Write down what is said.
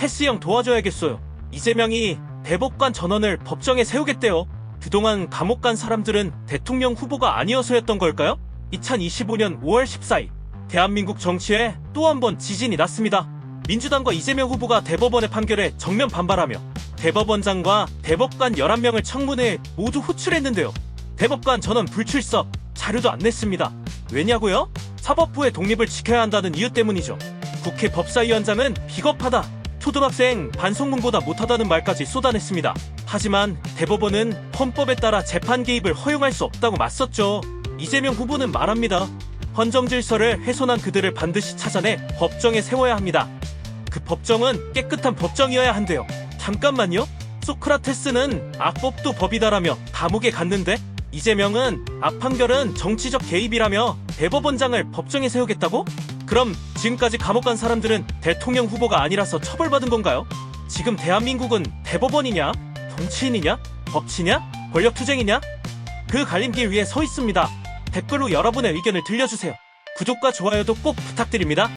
테스 형 도와줘야겠어요. 이재명이 대법관 전원을 법정에 세우겠대요. 그동안 감옥 간 사람들은 대통령 후보가 아니어서였던 걸까요? 2025년 5월 14일 대한민국 정치에 또 한 번 지진이 났습니다. 민주당과 이재명 후보가 대법원의 판결에 정면 반발하며 대법원장과 대법관 11명을 청문회에 모두 호출했는데요. 대법관 전원 불출석, 자료도 안 냈습니다. 왜냐고요? 사법부의 독립을 지켜야 한다는 이유 때문이죠. 국회 법사위원장은 비겁하다. 초등학생 반송문보다 못하다는 말까지 쏟아냈습니다. 하지만 대법원은 헌법에 따라 재판 개입을 허용할 수 없다고 맞섰죠. 이재명 후보는 말합니다. 헌정 질서를 훼손한 그들을 반드시 찾아내 법정에 세워야 합니다. 그 법정은 깨끗한 법정이어야 한대요. 잠깐만요. 소크라테스는 악법도 법이다라며 감옥에 갔는데 이재명은 앞판결은 정치적 개입이라며 대법원장을 법정에 세우겠다고? 그럼 지금까지 감옥 간 사람들은 대통령 후보가 아니라서 처벌받은 건가요? 지금 대한민국은 대법원이냐? 정치인이냐? 법치냐? 권력투쟁이냐? 그 갈림길 위에 서 있습니다. 댓글로 여러분의 의견을 들려주세요. 구독과 좋아요도 꼭 부탁드립니다.